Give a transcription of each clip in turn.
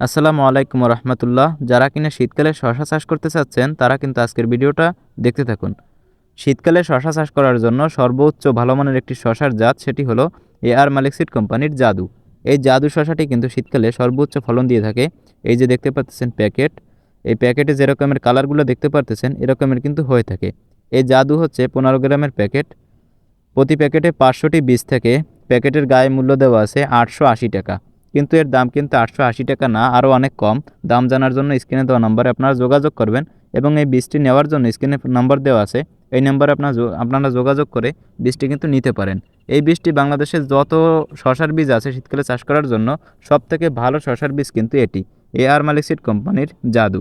আসসালামু আলাইকুম রহমতুল্লাহ যারা কিনা শীতকালে শশা চাষ করতে চাচ্ছেন, তারা কিন্তু আজকের ভিডিওটা দেখতে থাকুন। শীতকালে শশা চাষ করার জন্য সর্বোচ্চ ভালো মানের একটি শশার জাত সেটি হলো এ আর মালিক সিড কোম্পানির জাদু। এই জাদু শশাটি কিন্তু শীতকালে সর্বোচ্চ ফলন দিয়ে থাকে। এই যে দেখতে পাচ্ছেন প্যাকেট, এই প্যাকেটে যেরকমের কালারগুলো দেখতে পারতেছেন এরকমের কিন্তু হয়ে থাকে। এই জাদু হচ্ছে পনেরো গ্রামের প্যাকেট। প্রতি প্যাকেটে পাঁচশোটি বীজ থেকে। প্যাকেটের গায়ে মূল্য দেওয়া আছে আটশো আশি টাকা। কিন্তু এর দাম কিন্তু আটশো আশি টাকা না, আরও অনেক কম। দাম জানার জন্য স্ক্রিনে দেওয়া নম্বরে আপনারা যোগাযোগ করবেন এবং এই বীজটি নেওয়ার জন্য স্ক্রিনে নম্বর দেওয়া আছে। এই নম্বরে আপনার আপনারা যোগাযোগ করে বীজটি কিন্তু নিতে পারেন। এই বীজটি বাংলাদেশের যত শশার বীজ আছে শীতকালে চাষ করার জন্য সব থেকে ভালো শশার বীজ কিন্তু এটি। এ আর মালিক সিড কোম্পানির জাদু।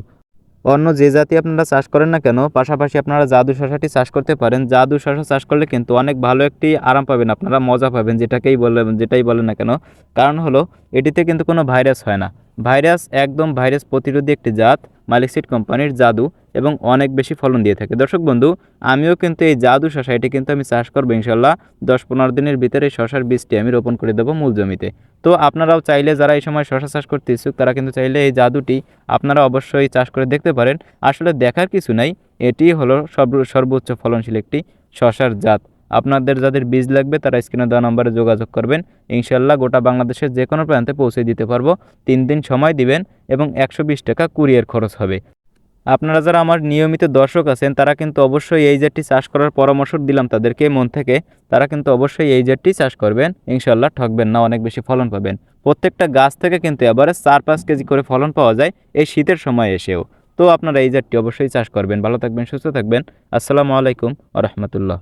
অন্য যে জাতি আপনারা চাষ করেন না কেন, পাশাপাশি আপনারা জাদু শশাটি চাষ করতে পারেন। জাদু শশা চাষ করলে কিন্তু অনেক ভালো একটি আরাম পাবেন, আপনারা মজা পাবেন, যেটাকেই বলেন যেটাই বলেন না কেন। কারণ হলো, এটিতে কিন্তু কোনো ভাইরাস হয় না। ভাইরাস একদম ভাইরাস প্রতিরোধী একটি জাত, মালিক সিড কোম্পানির জাদু এবং অনেক বেশি ফলন দিয়ে থাকে। দর্শক বন্ধু, আমিও কিন্তু এই জাদু শশা, এটি কিন্তু আমি চাষ করব ইনশাল্লাহ দশ পনেরো দিনের ভিতরে এই শশার বীজটি আমি রোপণ করে দেবো মূল জমিতে। তো আপনারাও চাইলে যারা এই সময় শশা চাষ করতে ইচ্ছুক, তারা কিন্তু চাইলে এই জাদুটি আপনারা অবশ্যই চাষ করে দেখতে পারেন। আসলে দেখার কিছু নাই, এটি হলো সর্ব- সর্বোচ্চ ফলনশীল একটি শশার জাত। আপনাদের যাদের বীজ লাগবে তারা স্ক্রিনে দেওয়া নম্বরে যোগাযোগ করবেন। ইনশাল্লাহ গোটা বাংলাদেশের যে কোনো প্রান্তে পৌঁছে দিতে পারব। তিন দিন সময় দিবেন এবং একশো বিশ টাকা কুরিয়ার খরচ হবে। আপনারা যারা আমার নিয়মিত দর্শক আছেন, তারা কিন্তু অবশ্যই এই জাতটি চাষ করার পরামর্শ দিলাম তাদেরকে মন থেকে। তারা কিন্তু অবশ্যই এই জাতটি চাষ করবেন। ইনশাল্লাহ ঠকবেন না, অনেক বেশি ফলন পাবেন। প্রত্যেকটা গাছ থেকে কিন্তু এবারে চার পাঁচ কেজি করে ফলন পাওয়া যায় এই শীতের সময় এসেও। তো আপনারা এই জাতটি অবশ্যই চাষ করবেন। ভালো থাকবেন, সুস্থ থাকবেন। আসসালামু আলাইকুম আ রহমতুল্লাহ।